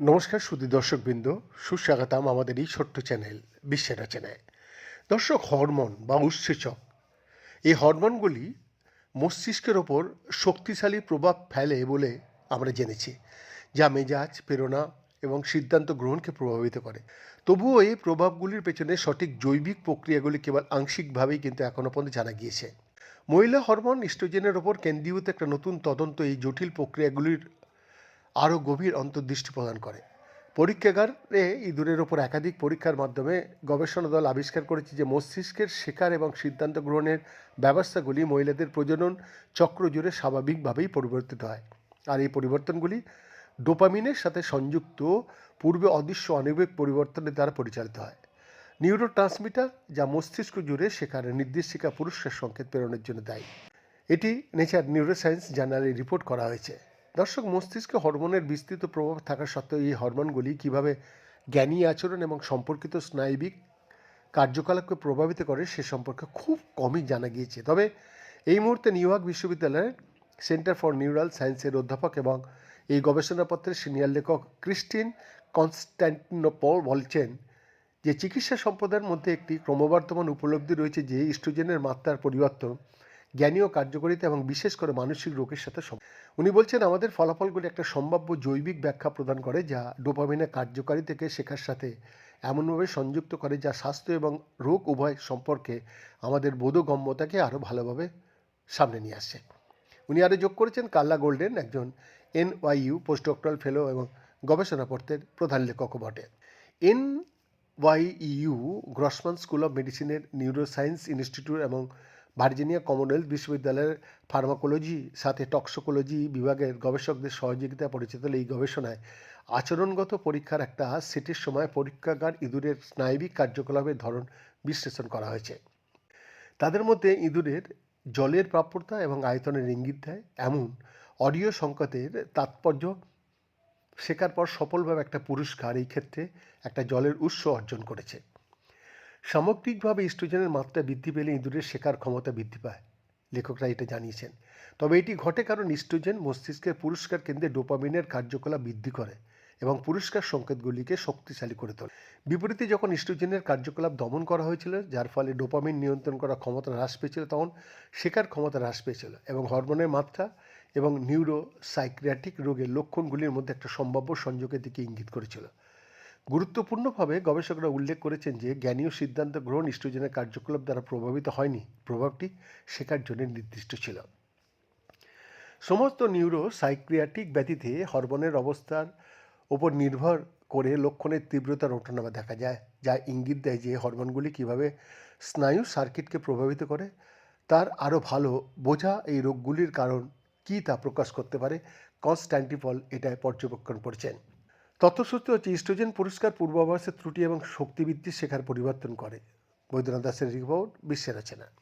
নমস্কার সুদী দর্শকবৃন্দ, সুস্বাগতম আমাদের এই ছোট্ট চ্যানেল, বিশ্বের রচনায়। দর্শক, হরমোন বা উৎসেচক, এই হরমোনগুলি মস্তিষ্কের ওপর শক্তিশালী প্রভাব ফেলে বলে আমরা জেনেছি, যা মেজাজ, প্রেরণা এবং সিদ্ধান্ত গ্রহণকে প্রভাবিত করে। তবুও এই প্রভাবগুলির পেছনে সঠিক জৈবিক প্রক্রিয়াগুলি কেবল আংশিকভাবেই কিন্তু এখনও পর্যন্ত জানা গিয়েছে। মহিলা হরমোন ইস্ট্রোজেনের ওপর কেন্দ্রীভূত একটা নতুন তদন্ত এই জটিল প্রক্রিয়াগুলির আরও গভীর অন্তর্দৃষ্টি প্রদান করে। পরীক্ষাগারে ইঁদুরের ওপর একাধিক পরীক্ষার মাধ্যমে গবেষণা দল আবিষ্কার করেছে যে মস্তিষ্কের শেখার এবং সিদ্ধান্ত গ্রহণের ব্যবস্থাগুলি মহিলাদের প্রজনন চক্র জুড়ে স্বাভাবিকভাবেই পরিবর্তিত হয়। আর এই পরিবর্তনগুলি ডোপামিনের সাথে সংযুক্ত পূর্বে অদৃশ্য অনিবেক পরিবর্তনের দ্বারা পরিচালিত হয়। নিউরো ট্রান্সমিটার যা মস্তিষ্ক জুড়ে শেখার নির্দেশিকা পুরস্কার সংকেত প্রেরণের জন্য দায়ী। এটি নেচার নিউরোসায়েন্স জার্নালে রিপোর্ট করা হয়েছে। দর্শক, মস্তিষ্কে হরমোনের বিস্তৃত প্রভাব থাকা সত্ত্বেও এই হরমোনগুলি কীভাবে জ্ঞানী আচরণ এবং সম্পর্কিত স্নায়বিক কার্যকলাপকে প্রভাবিত করে সে সম্পর্কে খুব কমই জানা গিয়েছে। তবে এই মুহূর্তে নিউ ইয়র্ক বিশ্ববিদ্যালয়ের সেন্টার ফর নিউরাল সায়েন্সের অধ্যাপক এবং এই গবেষণাপত্রের সিনিয়র লেখক ক্রিস্টিন কনস্ট্যান্টিনোপল বলছেন যে চিকিৎসা সম্প্রদায়ের মধ্যে একটি ক্রমবর্ধমান উপলব্ধি রয়েছে যে ইস্ট্রোজেনের মাত্রার পরিবর্তন জ্ঞানীয় কার্যকারিতা এবং বিশেষ করে মানসিক রোগের সাথে উনি বলছেন, আমাদের ফলাফলগুলি একটা সম্ভাব্য জৈবিক ব্যাখ্যা প্রদান করে যা ডোপামিনের কার্যকারী থেকে শেখার সাথে এমনভাবে সংযুক্ত করে যা স্বাস্থ্য এবং রোগ উভয় সম্পর্কে আমাদের বোধগম্যতাকে আরও ভালোভাবে সামনে নিয়ে আসছে। উনি আরও যোগ করেছেন কাল্লা গোল্ডেন একজন এনওয়াইইউ পোস্ট ডক্টরাল ফেলো এবং গবেষণাপত্রের প্রধান লেখকও বটে। N Y U Grossman school of মেডিসিনের নিউরোসায়েন্স ইনস্টিটিউট এবং ভার্জিনিয়া কমনওয়েলথ বিশ্ববিদ্যালয়ের ফার্মাকোলজি সাথে টক্সোকোলজি বিভাগের গবেষকদের সহযোগিতায় পরিচিত এই গবেষণায় আচরণগত পরীক্ষার একটা সেটের সময় পরীক্ষাগার ইঁদুরের স্নায়বিক কার্যকলাপের ধরন বিশ্লেষণ করা হয়েছে। তাদের মধ্যে ইঁদুরের জলের প্রাপ্যতা এবং আয়তনের ইঙ্গিত দেয়। এমন অডিও সংকেতের তাৎপর্য শেখার পর সফলভাবে একটা পুরস্কার এই ক্ষেত্রে একটা জলের উৎস অর্জন করেছে। সামগ্রিকভাবে ইস্ট্রোজেনের মাত্রা বৃদ্ধি পেলে ইঁদুরের শেখার ক্ষমতা বৃদ্ধি পায়, লেখকরা এটা জানিয়েছেন। তবে এটি ঘটে কারণ ইস্ট্রোজেন মস্তিষ্কের পুরস্কার কেন্দ্রে ডোপামিনের কার্যকলাপ বৃদ্ধি করে এবং পুরস্কার সংকেতগুলিকে শক্তিশালী করে তোলে। বিপরীতে যখন ইস্ট্রোজেনের কার্যকলাপ দমন করা হয়েছিল, যার ফলে ডোপামিন নিয়ন্ত্রণ করার ক্ষমতা হ্রাস পেয়েছিল, তখন শেখার ক্ষমতা হ্রাস পেয়েছিল এবং হরমোনের মাত্রা এবং নিউরো সাইক্রিয়াটিক রোগের লক্ষণগুলির মধ্যে একটা সম্ভাব্য সংযোগের দিকে ইঙ্গিত করেছিল। গুরুত্বপূর্ণভাবে গবেষকরা উল্লেখ করেছেন যে জ্ঞানীয় সিদ্ধান্ত গ্রহণ ইস্ট্রোজেনের কার্যকলাপ দ্বারা প্রভাবিত হয়নি। প্রভাবটি শেখার জন্য নির্দিষ্ট ছিল। সমস্ত নিউরো সাইক্রিয়াটিক ব্যতীতে হরমোনের অবস্থার ওপর নির্ভর করে লক্ষণের তীব্রতার ওঠানামা দেখা যায়, যা ইঙ্গিত দেয় যে হরমোনগুলি কীভাবে স্নায়ু সার্কিটকে প্রভাবিত করে। তার আরও ভালো, বোঝা এই রোগগুলির কারণ কী তা প্রকাশ করতে পারে কনস্ট্যান্টিপল এটায় পর্যবেক্ষণ করছেন। তথ্যসূত্র হচ্ছে, ইস্ট্রোজেন পুরস্কার পূর্বাভাসের ত্রুটি এবং শক্তিবৃদ্ধি শেখার পরিবর্তন করে। বৈদ্যনাথ দাসের রিপোর্ট বিশ্বের রচনা।